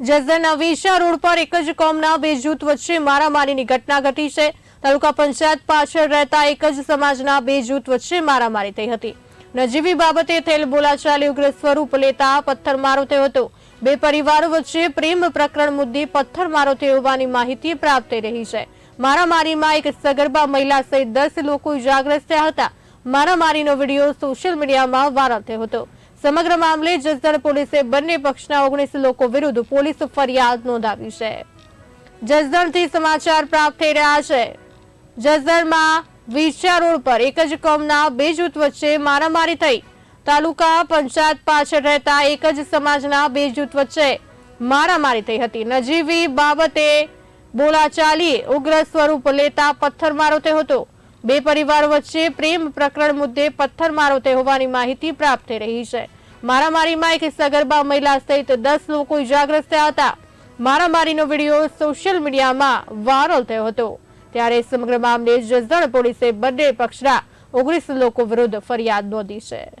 જસદણના વેશા road પર એક જ કોમના બે જૂથ વચ્ચે મારામારીની ઘટના ઘટી છે. તાલુકા પંચાયત પાછળ રહેતા એક જ સમાજના બે જૂથ વચ્ચે મારામારી થઈ હતી. નજીવી બાબતે થયેલ બોલાચાલી ઉગ્ર સ્વરૂપ લેતા પથ્થરમારો થયો હતો. બે પરિવારો વચ્ચે પ્રેમ પ્રકરણ મુદ્દે પથ્થરમારો થયો હોવાની માહિતી પ્રાપ્ત થઈ રહી છે. મારામારીમાં એક સગર્ભા મહિલા સહિત દસ લોકો ઇજાગ્રસ્ત થયા હતા. મારામારીનો વીડિયો સોશિયલ મીડિયામાં વાયરલ થયો હતો. સમગ્ર મામલે જસદણ પોલીસે બંને પક્ષના ઓગણીસ લોકો વિરુદ્ધ પોલીસ ફરિયાદ નોંધાવી છે. જસદણથી સમાચાર પ્રાપ્ત થઈ રહ્યા છે. જસદણમાં વિરચા રોડ પર એક જ કોમના બે જૂથ વચ્ચે મારામારી થઈ. તાલુકા પંચાયત પાછળ રહેતા એક જ સમાજના બે જૂથ વચ્ચે મારામારી થઈ હતી. નજીવી બાબતે બોલાચાલીએ ઉગ્ર સ્વરૂપ લેતા પથ્થરમારો થયો હતો. બે પરિવાર વચ્ચે પ્રેમ પ્રકરણ મુદ્દે પથ્થરમારો થયો હોવાની માહિતી પ્રાપ્ત થઈ રહી છે. મારામારીમાં એક સગર્ભા મહિલા સહિત દસ લોકો ઇજાગ્રસ્ત થયા હતા. મારામારીનો વીડિયો સોશિયલ મીડિયામાં વાયરલ થયો હતો. ત્યારે સમગ્ર મામલે જસદણ પોલીસે બંને પક્ષના ઓગણીસ લોકો વિરુદ્ધ ફરિયાદ નોંધી છે.